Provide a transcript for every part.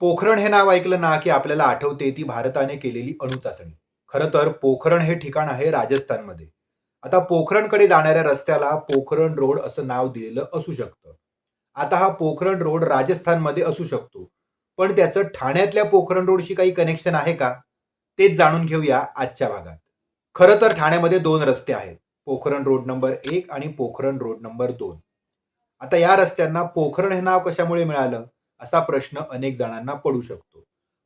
पोखरण हे नाव ऐकलं ना की आपल्याला आठवते ती भारताने केलेली अणुचाचणी. खरं तर पोखरण हे ठिकाण आहे राजस्थानमध्ये. आता पोखरणकडे जाणाऱ्या रस्त्याला पोखरण रोड असं नाव दिलेलं असू शकतं. आता हा पोखरण रोड राजस्थानमध्ये असू शकतो. पण त्याचं ठाण्यातल्या पोखरण रोडशी काही कनेक्शन आहे का? तेच जाणून घेऊया आजच्या भागात. खरं तर ठाण्यामध्ये दोन रस्ते आहेत. पोखरण रोड नंबर एक आणि पोखरण रोड नंबर दोन. आता या रस्त्यांना पोखरण हे नाव कशामुळे मिळालं? असा प्रश्न अनेक जणांना पडू शकतो.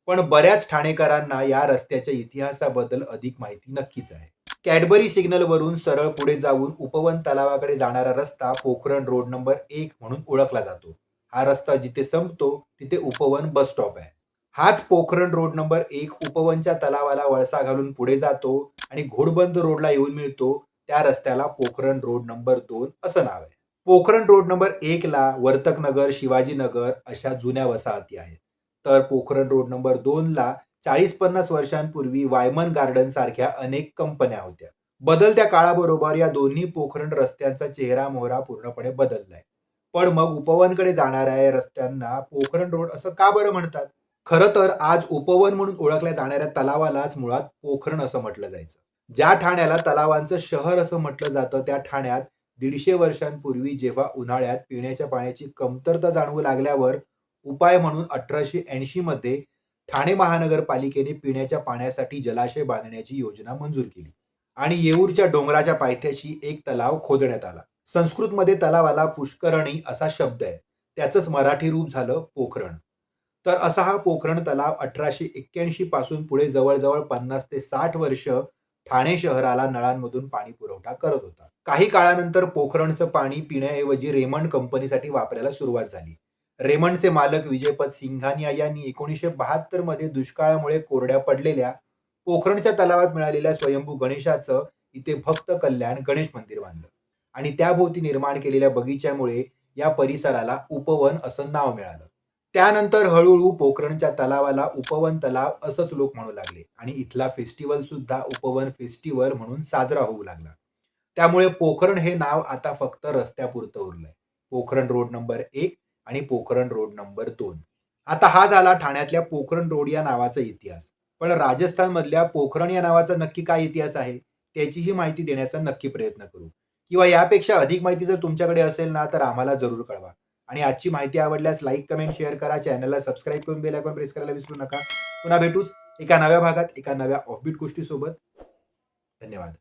पण बऱ्याच ठाणेकरांना या रस्त्याच्या इतिहासाबद्दल अधिक माहिती नक्कीच आहे. कॅडबरी सिग्नल वरून सरळ पुढे जाऊन उपवन तलावाकडे जाणारा रस्ता पोखरण रोड नंबर एक म्हणून ओळखला जातो. हा रस्ता जिथे संपतो तिथे उपवन बस स्टॉप आहे. हाच पोखरण रोड नंबर एक उपवनच्या तलावाला वळसा घालून पुढे जातो आणि घोडबंद रोडला येऊन मिळतो त्या रस्त्याला पोखरण रोड नंबर दोन असं नाव आहे. पोखरण रोड नंबर एक ला वर्तकनगर शिवाजीनगर अशा जुन्या वसाहती आहेत. तर पोखरण रोड नंबर दोन ला चाळीस पन्नास वर्षांपूर्वी वायमन गार्डन सारख्या अनेक कंपन्या होत्या. बदलत्या काळाबरोबर या दोन्ही पोखरण रस्त्यांचा चेहरा मोहरा पूर्णपणे बदललाय. पण मग उपवनकडे जाणाऱ्या या रस्त्यांना पोखरण रोड असं का बरं म्हणतात? खरं तर आज उपवन म्हणून ओळखल्या जाणाऱ्या तलावालाच मुळात पोखरण असं म्हटलं जायचं. ज्या ठाण्याला तलावांचं शहर असं म्हटलं जातं त्या ठाण्यात दीडशे वर्षांपूर्वी जेव्हा उन्हाळ्यात पिण्याच्या पाण्याची कमतरता जाणवू लागल्यावर उपाय म्हणून अठराशे ऐंशी मध्ये ठाणे महानगरपालिकेने पिण्याच्या पाण्यासाठी जलाशय बांधण्याची योजना मंजूर केली आणि येऊरच्या डोंगराच्या पायथ्याशी एक तलाव खोदण्यात आला. संस्कृतमध्ये तलावाला पुष्करणी असा शब्द आहे. त्याचंच मराठी रूप झालं पोखरण. तर असा हा पोखरण तलाव अठराशे एक्क्याऐंशी पासून पुढे जवळजवळ पन्नास ते साठ वर्ष ठाणे शहराला नळांमधून पाणी पुरवठा करत होता. काही काळानंतर पोखरणचं पाणी पिण्याऐवजी रेमंड कंपनीसाठी वापरायला सुरुवात झाली. रेमंडचे मालक विजयपत सिंघानिया यांनी एकोणीसशे बहात्तरमध्ये दुष्काळामुळे कोरड्या पडलेल्या पोखरणच्या तलावात मिळालेल्या स्वयंभू गणेशाचं इथे भक्त कल्याण गणेश मंदिर बांधलं. आणि त्याभोवती निर्माण केलेल्या बगीच्यामुळे या परिसराला उपवन असं नाव मिळालं. त्यानंतर हळूहळू पोखरणच्या तलावाला उपवन तलाव असंच लोक म्हणू लागले. आणि इथला फेस्टिवल सुद्धा उपवन फेस्टिवल म्हणून साजरा होऊ लागला. त्यामुळे पोखरण हे नाव आता फक्त रस्त्यापुरतं उरलंय. पोखरण रोड नंबर एक आणि पोखरण रोड नंबर दोन. आता हा झाला ठाण्यातल्या पोखरण रोड या नावाचा इतिहास. पण राजस्थान मधल्या पोखरण या नावाचा नक्की काय इतिहास आहे? त्याचीही माहिती देण्याचा नक्की प्रयत्न करू. किंवा यापेक्षा अधिक माहिती जर तुमच्याकडे असेल ना तर आम्हाला जरूर कळवा. आणि आजची माहिती आवडल्यास लाईक कमेंट शेअर करा. चॅनलला सबस्क्राईब करून बेल आयकॉन प्रेस करायला विसरू नका. पुन्हा भेटूच एका नव्या भागात एका नव्या ऑफबीट गोष्टीसोबत. धन्यवाद.